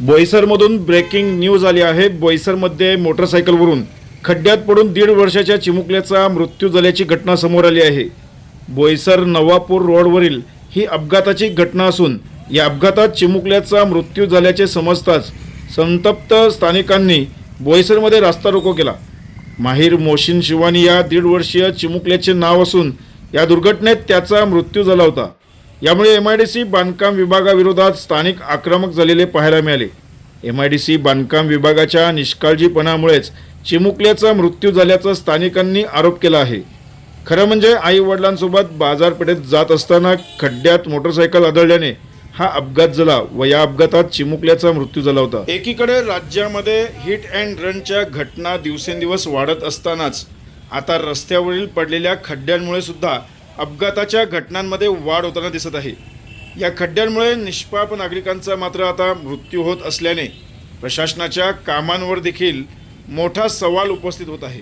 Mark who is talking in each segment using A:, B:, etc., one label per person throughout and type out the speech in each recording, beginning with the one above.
A: बोईसरमधून breaking news आली आहे. बोईसरमध्ये मोटरसायकलवरून खड्ड्यात पडून दीड वर्षाच्या चिमुकल्याचा मृत्यू झाल्याची घटना समोर आली आहे. बोईसर नवापूर रोडवरील ही अपघाताची घटना असून या अपघातात चिमुकल्याचा मृत्यू झाल्याचे समजताच संतप्त स्थानिकांनी बोईसरमध्ये रास्ता रोको केला. माहीर मोशीन शिवानी या दीड वर्षीय चिमुकल्याचे नाव असून या दुर्घटनेत त्याचा मृत्यू झाला होता. यामुळे एम आय डी सी बांधकाम विभागाविरोधात स्थानिक आक्रमक झालेले पाहायला मिळाले. एम आय डी सी बांधकाम विभागाच्या निष्काळजीपणामुळेच चिमुकल्याचा मृत्यू झाल्याचा स्थानिकांनी आरोप केला आहे. खरं म्हणजे आई वडिलांसोबत बाजारपेठेत जात असताना खड्ड्यात मोटरसायकल आदळल्याने हा अपघात झाला व या अपघातात चिमुकल्याचा मृत्यू झाला होता. एकीकडे राज्यामध्ये हिट अँड रनच्या घटना दिवसेंदिवस वाढत असतानाच आता रस्त्यावरील पडलेल्या खड्ड्यांमुळे सुद्धा अपघाताच्या घटनांमध्ये वाढ होताना दिसत आहे. या खड्ड्यांमुळे निष्पाप नागरिकांचा मात्र आता मृत्यू होत असल्याने प्रशासनाच्या कामांवर देखील मोठा सवाल उपस्थित होत आहे.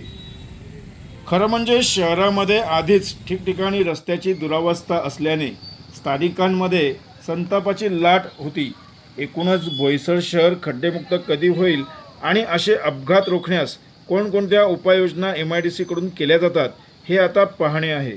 A: खरं म्हणजे शहरामध्ये आधीच ठिकठिकाणी रस्त्याची दुरावस्था असल्याने स्थानिकांमध्ये संतापाची लाट होती. एकूणच बोईसर शहर खड्डेमुक्त कधी होईल आणि असे अपघात रोखण्यास कोणकोणत्या उपाययोजना एम आय डी सीकडून केल्या जातात हे आता पाहणे आहे.